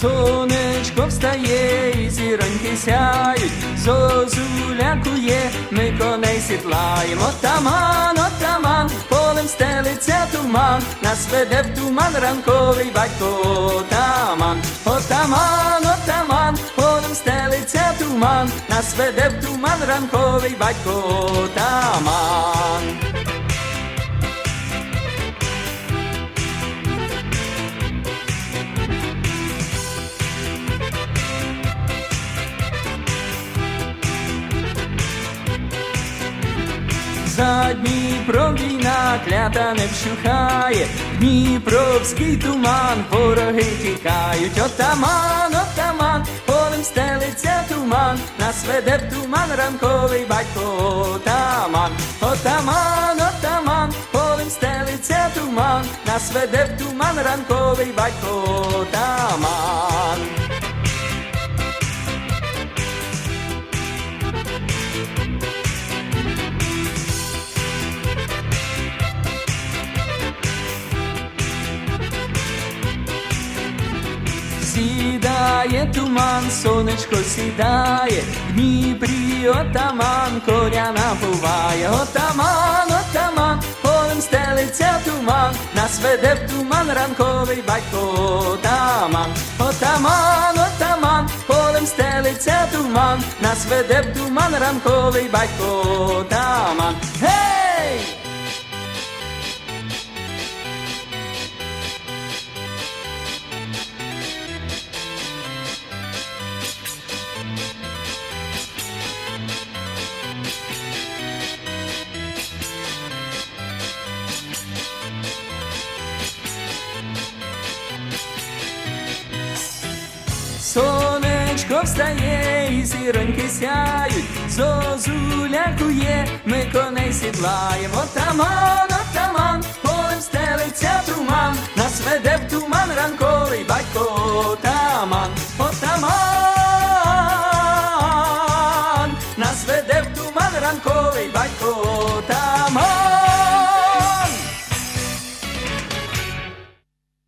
Сонечко встає, і зіроньки сяють, зозулякує, ми коней сідлаємо. Отаман, отаман, полем стелиться туман, нас веде в туман ранковий батько отаман. Отаман, отаман, полем стелиться туман, нас веде в туман ранковий батько отаман. За Дніпром війна клята не вщухає, Дніпровський туман, вороги тікають, отаман, отаман, полем стелиться туман, нас веде в туман ранковий батько отаман, отаман, отаман, полем стелиться туман, нас веде в туман ранковий батько отаман. Сідає туман, сонечко сідає, Дніпрі отаман, коня напуває, отаман, отаман, полем стелиться туман, нас веде в туман ранковий батько отаман, отаман, отаман, полем стелиться туман, нас веде в туман ранковий батько отаман. Сонечко встає, і зіроньки сяють, зозулякує, ми коней сідлаємо. Отаман, отаман, полем стелиться туман, нас веде в туман ранковий батько отаман, отаман, нас веде в туман ранковий батько